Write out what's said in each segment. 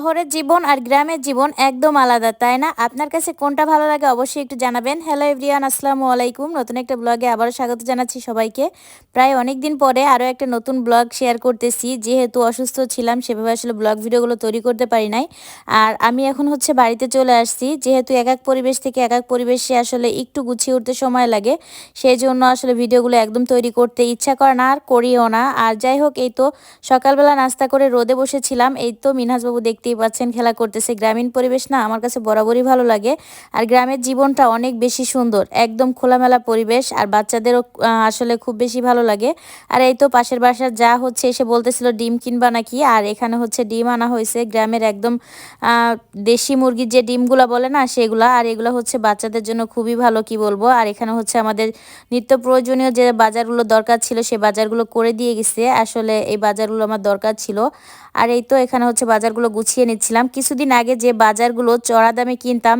শহরের জীবন আর গ্রামের জীবন একদম আলাদা, তাই না? আপনার কাছে কোনটা ভালো লাগে অবশ্যই একটু জানাবেন। হ্যালো এভরিয়ান আসসালামু আলাইকুম। নতুন একটা ব্লগে আবারও স্বাগত জানাচ্ছি সবাইকে। প্রায় অনেক দিন পরে আরও একটা নতুন ব্লগ শেয়ার করতেছি। যেহেতু অসুস্থ ছিলাম, সেভাবে আসলে ব্লগ ভিডিওগুলো তৈরি করতে পারি নাই। আর আমি এখন হচ্ছে বাড়িতে চলে আসছি। যেহেতু এক এক পরিবেশ থেকে এক এক পরিবেশে আসলে একটু গুছিয়ে উঠতে সময় লাগে সেই জন্য আসলে ভিডিওগুলো একদম তৈরি করতে ইচ্ছা করে না আর করিও না। আর যাই হোক, এই তো সকালবেলা নাস্তা করে রোদে বসেছিলাম। এই তো মিনহাজবাবু দেখতেই পাচ্ছেন খেলা করতেছে। গ্রামীণ পরিবেশ না আমার কাছে বরাবরই ভালো লাগে। আর গ্রামের জীবনটা অনেক বেশি সুন্দর, একদম খোলামেলা পরিবেশ আর বাচ্চাদেরও আসলে খুব বেশি ভালো লাগে। আর এই তো পাশের বাসার যা হচ্ছে এসে বলতেছিল ডিম কিনবা নাকি? আর এখানে হচ্ছে ডিম আনা হয়েছে গ্রামের একদম দেশি মুরগির যে ডিমগুলো বলে না সেগুলা। আর এগুলো হচ্ছে বাচ্চাদের জন্য খুবই ভালো, কি বলব? আর এখানে হচ্ছে আমাদের নিত্য প্রয়োজনীয় যে বাজারগুলো দরকার ছিল, সে বাজারগুলো করে দিয়ে গেছে। আসলে এই বাজারগুলো আমার দরকার ছিল। আর এই তো এখানে হচ্ছে বাজারগুলো গুছিয়ে নিচ্ছিলাম। কিছুদিন আগে যে বাজারগুলো চড়া দামে কিনতাম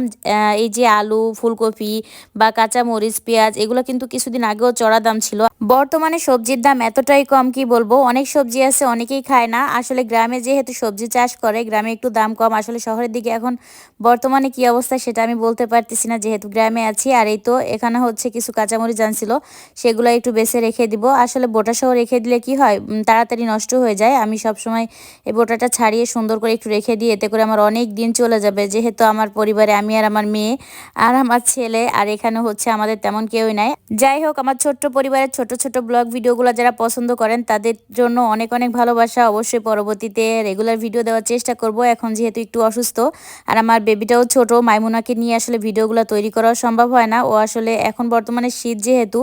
এই যে আলু, ফুলকপি বা কাঁচা মরিচ পেঁয়াজ, এগুলো কিন্তু কিছুদিন আগেও চড়া দাম ছিল। বর্তমানে সবজির দাম এতটাই কম কি বলব? অনেক সবজি আছে, অনেকেই খায় না। আসলে গ্রামে যেহেতু সবজি চাষ করে, গ্রামে একটু দাম কম। আসলে শহরের দিকে এখন বর্তমানে কি অবস্থা সেটা আমি বলতে পারতেছি না। যেহেতু গ্রামে আছি, আর এই তো এখানে হচ্ছে কিছু কাঁচামরিচ জানছিল সেগুলো একটু বেছে রেখে দিব। আসলে বোটা সহ রেখে দিলে কি হয়? তাড়াতাড়ি নষ্ট হয়ে যায়। আমি সবসময় এই বোটাটা ছাড়িয়ে সুন্দর করে একটু রেখে দিই এতে করে আমার অনেক দিন চলে যাবে। যেহেতু আমার পরিবারে আমি আর আমার মেয়ে আর আমার ছেলে আর এখানে হচ্ছে আমাদের তেমন কেউই নাই। যাই হোক, আমার ছোট্ট পরিবারের ছোট ছোট ব্লগ ভিডিওগুলো যারা পছন্দ করেন, তাদের জন্য অনেক অনেক ভালোবাসা। অবশ্যই পরবর্তীতে রেগুলার ভিডিও দেওয়ার চেষ্টা করব। এখন যেহেতু একটু অসুস্থ আর আমার বেবিটাও ছোট, মাইমুনাকে নিয়ে আসলে ভিডিওগুলো তৈরি করাও সম্ভব হয় না। ও আসলে এখন বর্তমানে শীত যেহেতু,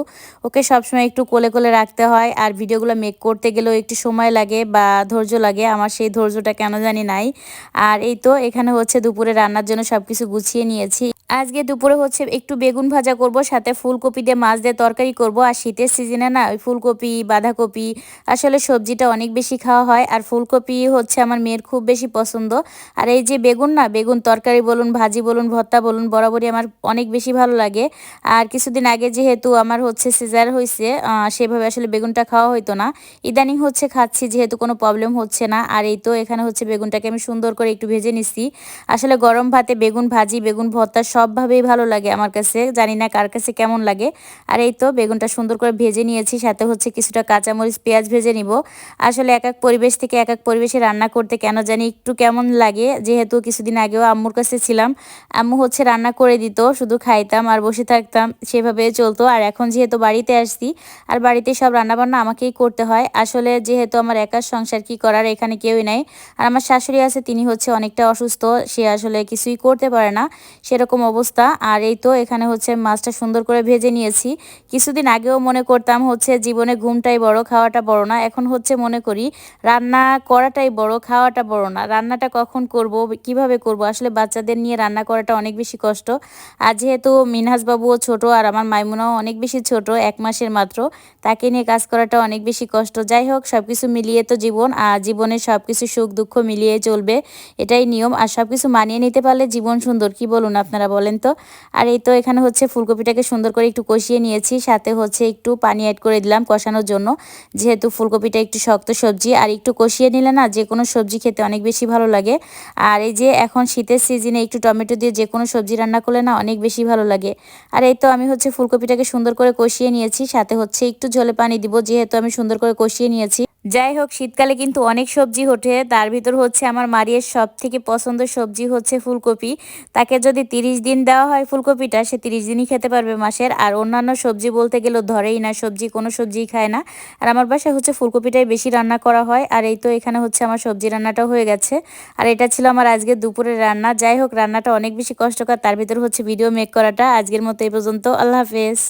ওকে সবসময় একটু কোলে কোলে রাখতে হয় আর ভিডিওগুলো মেক করতে গেলেও একটু সময় লাগে বা ধৈর্য লাগে। আমার সেই ধৈর্যটা কেন জানি নাই। আর এই তো এখানে হচ্ছে দুপুরে রান্নার জন্য সব কিছু গুছিয়ে নিয়েছি। আজকে দুপুরে হচ্ছে একটু বেগুন ভাজা করব, সাথে ফুলকপি দিয়ে মাছ দিয়ে তরকারি করব। আর শীতের সিজনে না, ওই ফুলকপি, বাঁধাকপি, আসলে সবজিটা অনেক বেশি খাওয়া হয়। আর ফুলকপি হচ্ছে আমার মেয়ের খুব বেশি পছন্দ। আর এই যে বেগুন না, বেগুন তরকারি বলুন, ভাজি বলুন, ভর্তা বলুন, বরাবরই আমার অনেক বেশি ভালো লাগে। আর কিছুদিন আগে যেহেতু আমার হচ্ছে সিজার হয়েছে সেভাবে আসলে বেগুনটা খাওয়া হইতো না। ইদানিং হচ্ছে খাচ্ছি, যেহেতু কোনো প্রবলেম হচ্ছে না। আর এই তো এখানে হচ্ছে বেগুনটাকে আমি সুন্দর করে একটু ভেজে নিচ্ছি আসলে গরম ভাতে বেগুন ভাজি, বেগুন ভর্তা সবভাবেই ভালো লাগে আমার কাছে। জানি না কার কাছে কেমন লাগে। আর এই তো বেগুনটা সুন্দর করে ভেজে নিয়েছি, সাথে হচ্ছে কিছুটা কাঁচামরিচ, পেঁয়াজ ভেজে নিব। আসলে এক এক পরিবেশ থেকে এক এক পরিবেশে রান্না করতে কেন জানি একটু কেমন লাগে, যেহেতু কিছুদিন আগেও আম্মুর কাছে ছিলাম। আম্মু হচ্ছে রান্না করে দিত, শুধু খাইতাম আর বসে থাকতাম, সেভাবে চলতো। আর এখন যেহেতু বাড়িতে আসছি, আর বাড়িতে সব রান্নাবান্না আমাকেই করতে হয়। আসলে যেহেতু আমার একার সংসার কি করার এখানে কেউই নাই। আর আমার শাশুড়ি আছে তিনি হচ্ছে অনেকটা অসুস্থ, সে আসলে কিছুই করতে পারে না, সেরকম অবস্থা। আর এই তো এখানে হচ্ছে মাছটা সুন্দর করে ভেজে নিয়েছি। কিছুদিন আগেও মনে করতাম হচ্ছে জীবনে ঘুমটাই বড়, খাওয়াটা বড় না। এখন হচ্ছে মনে করি রান্না করাটাই বড়, খাওয়াটা বড় না। রান্নাটা কখন করব, কীভাবে করব? আসলে বাচ্চাদের নিয়ে রান্না করাটা অনেক বেশি কষ্ট। আর যেহেতু মিনহাসবাবুও ছোট আর আমার মাইমুনাও অনেক বেশি ছোট, এক মাসের মাত্র, তাকে নিয়ে কাজ করাটা অনেক বেশি কষ্ট। যাই হোক সব কিছু মিলিয়ে তো জীবন, আর জীবনের সব কিছু সুখ দুঃখ মিলিয়ে চলবে। এটাই নিয়ম আর সব কিছু মানিয়ে নিতে পারলে জীবন সুন্দর। কি বলুন আপনারা বলেন তো? আর এই তো এখানে হচ্ছে ফুলকপিটাকে সুন্দর করে একটু কষিয়ে নিয়েছি, সাথে হচ্ছে একটু পানি অ্যাড করে দিলাম কষানোর জন্য। যেহেতু ফুলকপিটা একটু শক্ত সবজি, আর একটু কষিয়ে নিলে না যে কোনো সবজি খেতে অনেক বেশি ভালো লাগে। আর এই যে এখন শীতের সিজনে একটু টমেটো দিয়ে যে কোনো সবজি রান্না করলে না অনেক বেশি ভালো লাগে। আর এই তো আমি হচ্ছে ফুলকপিটাকে সুন্দর করে কষিয়ে নিয়েছি, সাথে হচ্ছে একটু জলে পানি দিব, যেহেতু আমি সুন্দর করে কষিয়ে নিয়েছি। যাই হোক, শীতকালে কিন্তু অনেক সবজি ওঠে। তার ভিতর হচ্ছে আমার মারিয়ের সব থেকে পছন্দের সবজি হচ্ছে ফুলকপি। তাকে যদি তিরিশ দিন দেওয়া হয় ফুলকপিটা, সে তিরিশ দিনই খেতে পারবে মাসের। আর অন্যান্য সবজি বলতে গেলেও ধরেই না, সবজি কোনো সবজি খায় না। আর আমার বাসায় হচ্ছে ফুলকপিটাই বেশি রান্না করা হয়। আর এই তো এখানে হচ্ছে আমার সবজি রান্নাটাও হয়ে গেছে। আর এটা ছিল আমার আজকে দুপুরের রান্না। যাই হোক, রান্নাটা অনেক বেশি কষ্টকর। তার ভিতর হচ্ছে ভিডিও মেক করাটা। আজকের মতো এই পর্যন্ত। আল্লাহ হাফেজ।